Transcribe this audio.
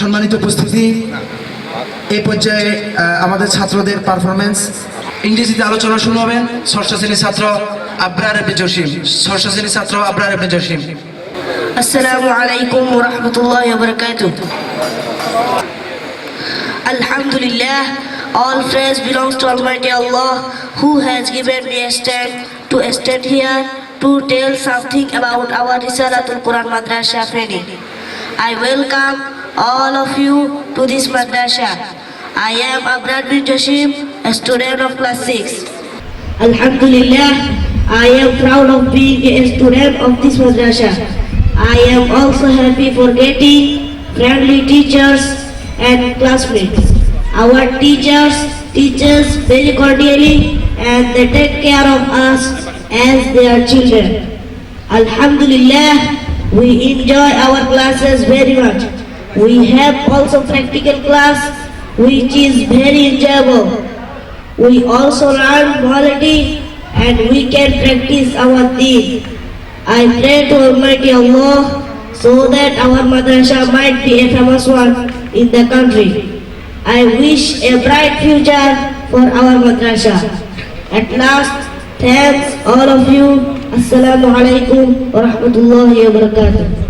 সম্মানিত উপস্থিতি এ পর্যায়ে আমাদের ছাত্রদের পারফরমেন্স ইংরেজিতে আলোচনা শুরু হবেন ষষ্ঠ শ্রেণির ছাত্র আবরার এবনে জসিম ষষ্ঠ শ্রেণির ছাত্র আবরার এবনে জসিম আসসালামু আলাইকুম ওয়া আলহামদুলিল্লাহ All praise belongs to Almighty Allah who has given me a stand to stand here to tell something about our Risalatul Quran Madrasa training. I welcome all of you to this madrasa. I am Abrar bin a student of class 6. Alhamdulillah, I am proud of being a student of this madrasa. I am also happy for getting friendly teachers and classmates. Our teachers teach us very cordially and they take care of us as their children. Alhamdulillah, we enjoy our classes very much. We have also practical class which is very enjoyable. We also learn morality and we can practice our deen. I pray to Almighty Allah so that our madrasa might be a famous one in the country. I wish a bright future for our madrasa. At last, thanks all of you. Assalamu alaikum wa rahmatullahi wa barakatuh.